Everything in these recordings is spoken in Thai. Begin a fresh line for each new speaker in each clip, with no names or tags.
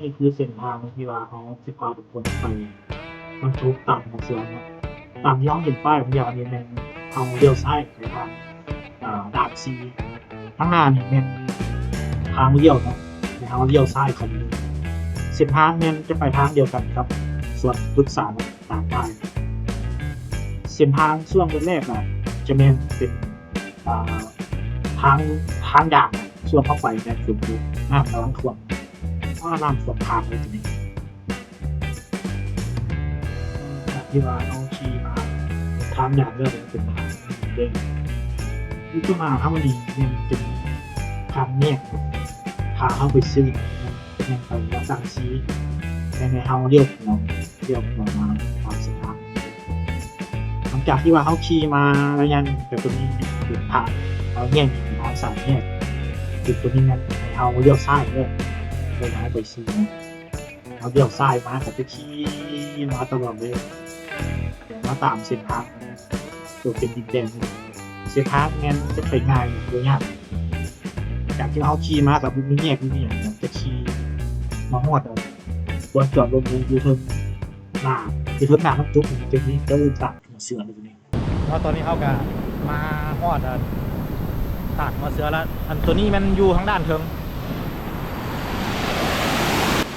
นี่คือเส้นทางที่ว่าเขาสิพาทุกคนไปมันทุกต่ำของเสือเนาะตามที่เขาเห็นป้ายของยาวนี่เป็นเอาเลี้ยวซ้ายไปทางอ่าดาบซีข้างหน้านี่เป็นทางเลี้ยวเนาะทางเลี้ยวซ้ายของมันเส้นทางเนี่ยจะไปทางเดียวกันครับ ส่วนพุทธศาสตร์ต่างได้เส้นทางช่วงแรกๆนะจะเป็นเป็นทางทางด่างส่วนเข้าไปเนี่ยคือน้ำกำลังท่วม ว่าน้ำสวนทางเลยทีนี้ที่ว่าน้องขี่มาทางอย่างเรื่องเป็นทางเดินที่ขึ้นมาถ้าวันนี้เนี่ยมันเป็นทางเนี่ยพาเข้าไปซื้อเนี่ยไปว่าสั่งซีในในเฮาเรียกเราเรียกเรามาตามส้นทางหลังจากที่ว่าเขาขี่มาระยะหนึงแต่ตัวนี้คือผ่านเราเนี่ยทางสายเนี่ยจุดตัวนี้เนี่ยในเฮาเลี้ยวซ้ายเลย ไปร้านไปซื้เอาเดี่ยวทรายมากับไปขี่มาตลอดเลยมาตามเส้นทางตัวเป็นดินแดงเส้นทางงั้นจะไปง่ายโดยยากจากที่เราขี่มากับมีแยกมีอย่างจะขี่มาหอดเอาบนจอดรถยูเทิร์นหน้ายูเทิร์นหน้าน้ำจุกจุดนี้ก็เลยตัดเสือเลยตรงนี้
เพราะตอนนี้เขาก็มาฮอดตัดมาเสือแล้วอันตัวนี้มันอยู่ทางด้านเทิง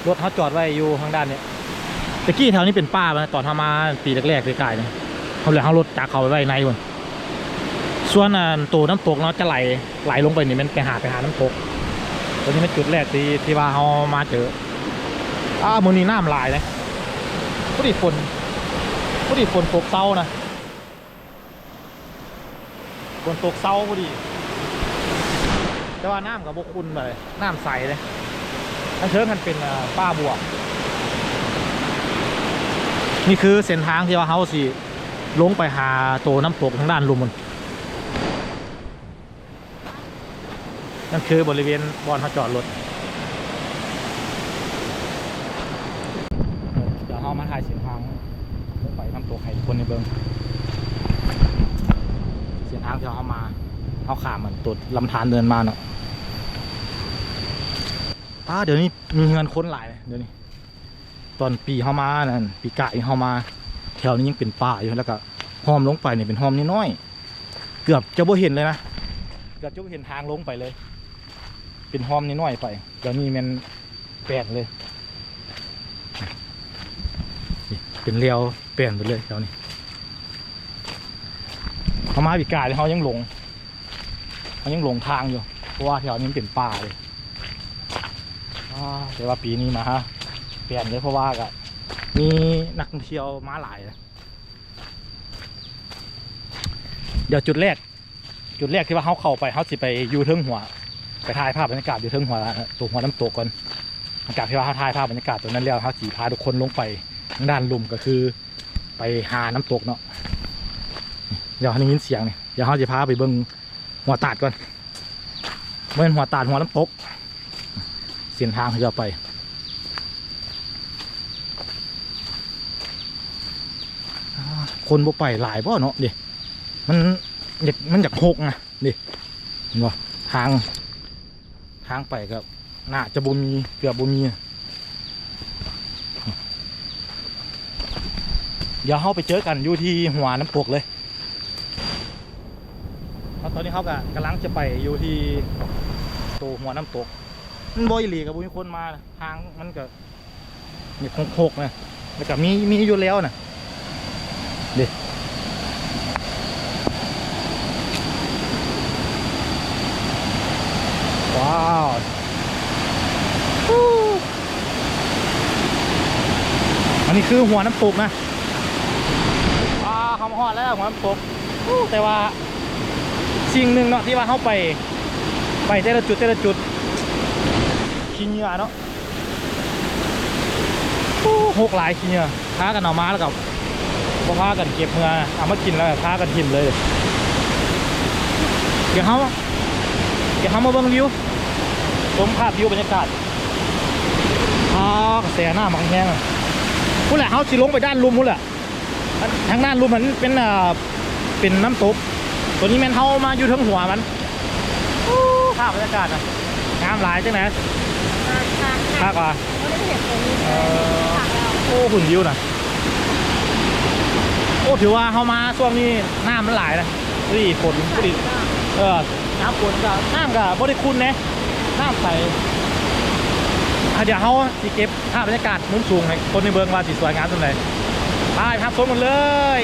รถเขาจอดไว้อยู่ทางด้านเนี้ยตะกี้แถวนี้เป็นป้ามาตอนเขามาปีแรกๆใกล้ๆเนี่ยเขาเลยเอารถจากเขาไปไว้ในคนส่วนตัวน้ำตกเนาะจะไหลไหลลงไปนี่มันไปหาไปหาน้ำตกตัวนี้เป็นจุดแรกที่ที่ว่าเขามาเจออ้ามือนี้น้ำลายนะพอดีฝนพอดีฝนตกเศร้านะฝนตกเศร้าพอดี แต่ว่าน้ำกับบกคุณเลยน้ำใสเลย ทั้งเชิงกันเป็นป้าบวก นี่คือเส้นทางที่ว่าเฮาสิลงไปหาโตน้ำตกทางด้านลุมมันนั่นคือบริเวณบอนเขาจอดรถเดี๋ยวเฮามาถ่ายเส้นทางลงไปน้ำตกให้ทุกคนในเบิงเส้นทางที่เราเข้ามาเขาขามมันตุดลำธารเดินมาเนาะ ป้าเดี๋ยวนี้มีเงินค้นหลายเลยเดี๋ยวนี้ ตอนปีเข้ามานั่นปีกะเข้ามา แถวนี้ยังเป็นป่าอยู่แล้วก็ห้อมลงไปเนี่ยเป็นห้อมน้อยๆเกือบจะบ่เห็นเลยนะเกือบจะบ่เห็นทางลงไปเลย เป็นห้อมน้อยๆไปเดี๋ยวนี้มันแปลนเลย เป็นเรียวแปลนไปเลยแถวนี้เขามาปีกายเขายังหลงเขายังหลงทางอยู่เพราะว่าแถวนี้มันเป็นป่าเลย แต่ว่าปีนี้มาฮะเปลี่ยนเลยเพราะว่าก็มีนักท่องเที่ยวมาหลายนะเดี๋ยวจุดแรก จุดแรกที่ว่าเขาเข้าไปเขาสิไปอยูเทิงหัว ไปถ่ายภาพบรรยากาศอยู่เทิงหัวตัวหัวน้ำตกก่อนหลังจากที่ว่าเขาถ่ายภาพบรรยากาศตรงนั้นแล้วเขาสีพาทุกคนลงไปทางด้านลุ่มก็คือ ไปหาน้ำตกเนาะเดี๋ยวได้ยินเสียงเนี่ยเดี๋ยวเขาจะพาไปเบิ้งหัวตาดก่อนเบิ้งหัวตาดหัวน้ำตก เส้นทางที่จะไป คนบ่ไปหลายบ่เนาะดิมันอยากมันอยากหกนะดิเห็นบ่ทาง ทางไปก็น่าจะบ่มีเกือบบ่มีเดี๋ยวเขาไปเจอกันอยู่ที่หัวน้ำตกเลยเพราะตอนนี้เขาก็กำลังจะไปอยู่ที่ตัวหัวน้ำตก มันบ่อยหลีกับบุญคนมาทางมันก็มีโคกๆนะแล้วก็มีมีอยู่แล้วนะเด็ว้าวฮู้อันนี้คือหัวน้ำตกนะว้าวคำฮอดแล้วหัวน้ำตกฮู้แต่ว่าสิ่งหนึ่งเนาะที่ว่าเข้าไป ไปแต่ละจุดแต่ละจุด ขี้เหงื่อเนาะโอ้หกหลายขี้เหงื่อพากันเอามาแล้วกับพอพากันเก็บเหงื่อเอามากินแล้วก็พากันทิมเลย เดี๋ยวเขาเดี๋ยวเขามาเบิ่งวิวชมภาพวิวบรรยากาศอ่ากระแสหน้ามังแห้งอะพูดแหละเขาสิลงไปด้านลุ่มพูดแหละทางด้านลุ่มมันเป็นอ่าเป็นน้ำตก ตัวนี้แมนเฮามาอยู่ทั้งหัวมันโอ้ภาพบรรยากาศนะามหลายจังไหน
ทางทาง
ภาคว่า
ไม่ได้เห็นตรงนี้
เออ
ทางเรา
โอ้หุ่นวิวนะโอ้ถือว่าเขามาช่วงนี้น้ำมันหลายนะรีฝนรีเออน้ำฝนกับน้ำกับบริคุณนะน้ำใสอะเดี๋ยวเขาสิเก็บภาพบรรยากาศมุมสูงให้คนในเมืองว่าสิสวยงามตรงไหนไปครับชมกันเลย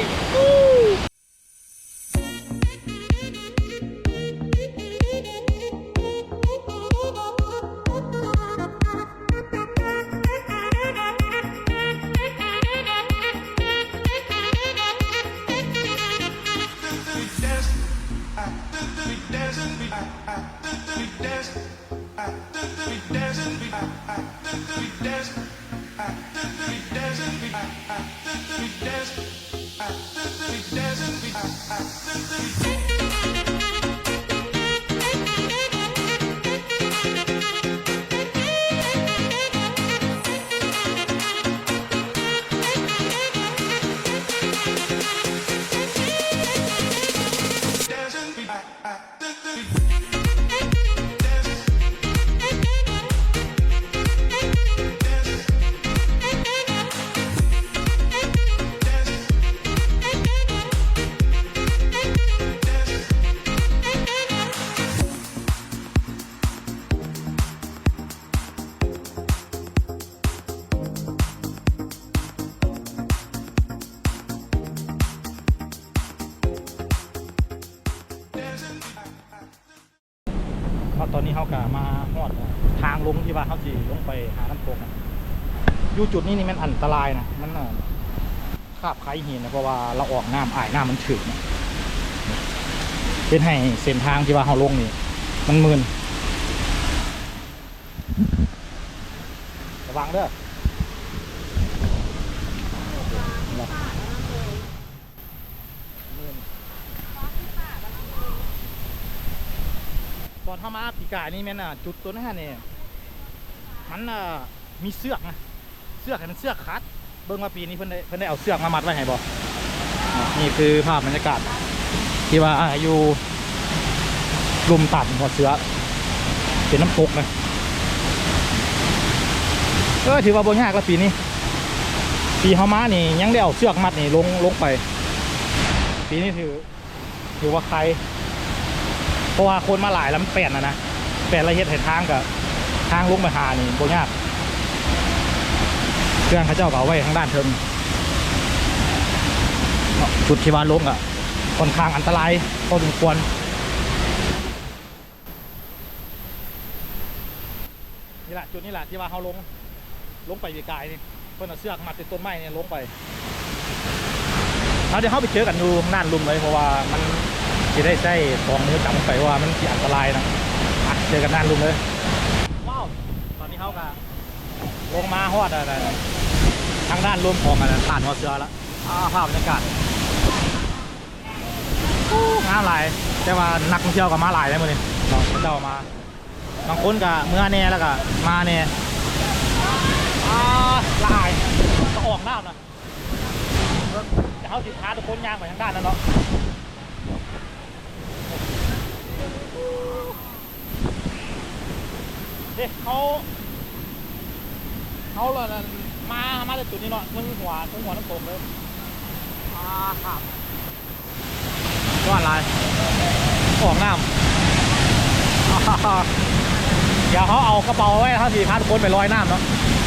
กะมาหอดทางลงที่ว่าเขาจีลงไปหาน้ำตกนะอยู่จุดนี้นี่มันอันตรายนะมันน่ะคาบไคหินนะเพราะว่าเราออกน้ำอ่ายน้ำมันถึกนะเป็นให้เส้นทางที่ว่าเขาลงนี่มันมึนระวังเด้อ ตอนเข้ามาปีกายนี่แม่นอะจุดตัวนั้นเนี่ยมันอะมีเสือกนะเสือกให้มันเสือกคัด เบิ่งว่าปีนี้เพิ่นได้เพิ่นได้เอาเสือกมามัดไว้ให้บ่นี่คือภาพบรรยากาศที่ว่าอะอยู่ลุมตัดหัวเสือเป็นน้ำตกนะเออถือว่าบ่ยากละปีนี้ปีเฮามานี่ยังได้เอาเสือกมัดนี่ลงลงไป ปีนี้ถือถือว่าใคร ราะว่าคนมาหลายแล้วมันเปลี่ยนนะนะเปลี่ยนระเฮ็ดให้ทางกับทางลงไปหานี่โบยากเครื่องเขาเจ้าเอาไว้ทางด้านเทิงจุดที่ว่าลงอะค่อนข้างอันตรายพอสมควรนี่แหละจุดนี้แหละที่ว่าเขาลงลงไปไกลๆนี่เพิ่นเอาเสือกมัดติดต้นไม้เนี่ยลงไปเราเดี๋ยวเขาไปเจอกันอยู่ข้างด้านลุมเลยเพราะว่ามัน จะได้ใช้ของมือจับไปว่ามันสิอันตรายนะอะเจอกันด้านลุมเลยว้าวตอนนี้เขาก็ลงมาฮอดอะไรทางด้านรวมของอะไรผ่านหัวเสือแล้วอ่าภาพบรรยากาศอู้งามหลายแต่ว่านักท่องเที่ยวก็มาหลายเลยมื้อนี้เนาะเจ้ามาบางคนก็เมื่อแน่แล้วก็มาแน่อ่าละอายก็ออกน้ำนะเดี๋ยวเขาสิพาทุกคนย่างไปทางด้านนั้นเนาะ เด็กเขาเขาเลยนะมามาจากจุดนี้เนาะทึงหัวทึงหัวน้ำตกเลยอ่าครับว่าอะไรออกน้ำอ่าเดี๋ยวเขาเอากระเป๋าไว้เขาสี่พันคนไปลอยน้ำเนาะ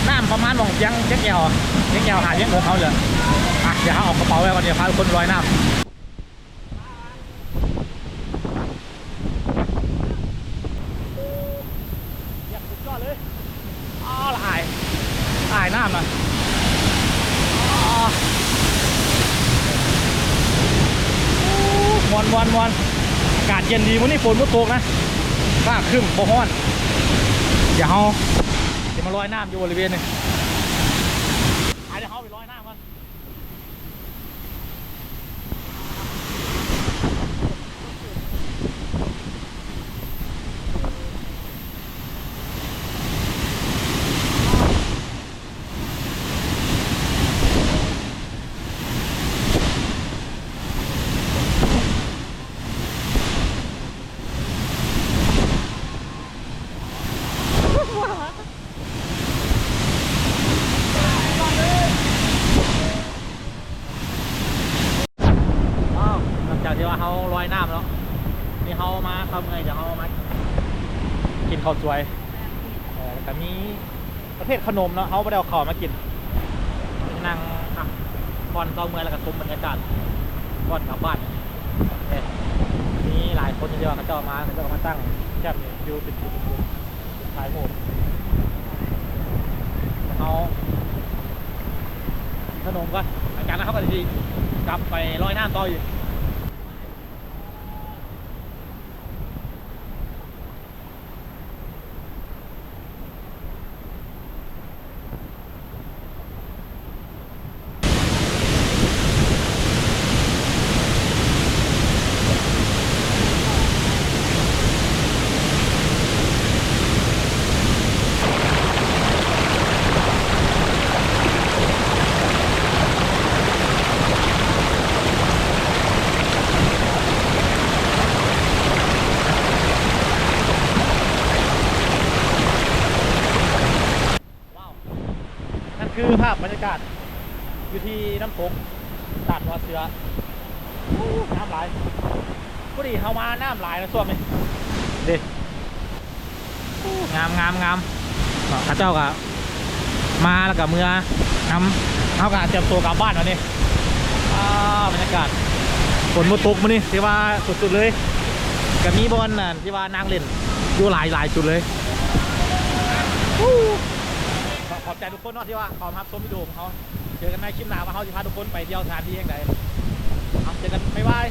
น้ำประมาณมองเชียงเชียงแก้วอะเชียงแก้วหาเชียงเงินเขาเลยอะเดี๋ยวเขาเอากระเป๋าไว้วันเดียวพาทุกคนไปลอยน้ำ อยากสุดยอดเลยอ้าวละอายอายน้ำนะอ้าวโอ้มวนมวนมวนอากาศเย็นดีวันนี้ฝนก็ตกนะฟ้าครึ้มบ่ฮ้อนเดี๋ยวเราจะมาลอยน้ำอยู่บริเวณนี้อะเดี๋ยวเราไปลอยน้ำ กันมาเข้าเมื่อยเดี๋ยวเขามากินข้าวสวยแล้วก็มีประเภทขนมเนาะเขาไม่ได้เอาข้าวมากินนั่งอะก่อนเข้าเมื่อยแล้วก็ชมบรรยากาศก่อนกลับบ้านเออมีหลายคนที่ว่าเขาเจ้ามาเขาเจ้ามาตั้งแคบเนี่ยอยู่เป็นจุดๆถ่ายหมูเขาขนมก็หลังจากนั้นเขาก็จะกลับไปลอยน้ำต่ออยู่ ว้าว นั่นคือภาพบรรยากาศ อยู่ที่น้ำตกตาดหัวเสือน้ำไหลพอดีเฮามาน้ำไหลนะส่วนนี้ด็อู้งามงามงามข้าเจ้าก็มาแล้วกับเมื่อน้ำเขาก็เตรียมตัวกลับบ้านวันนี้อ้าบรรยากาศฝนมาตกมานี่ที่ว่าสุดๆเลยกับมีบอลน่ะที่ว่านางเล่นอยู่หลายหลายจุดเลย อขอบใจทุกคนเนาะที่ว่าเขามารับชมวิดีโอของเขาเจอกันในคลิปหน้าว่าเขาจะพาทุกคนไปเที่ยวสถานที่แห่งใดเอาเจอกันบ๊ายบาย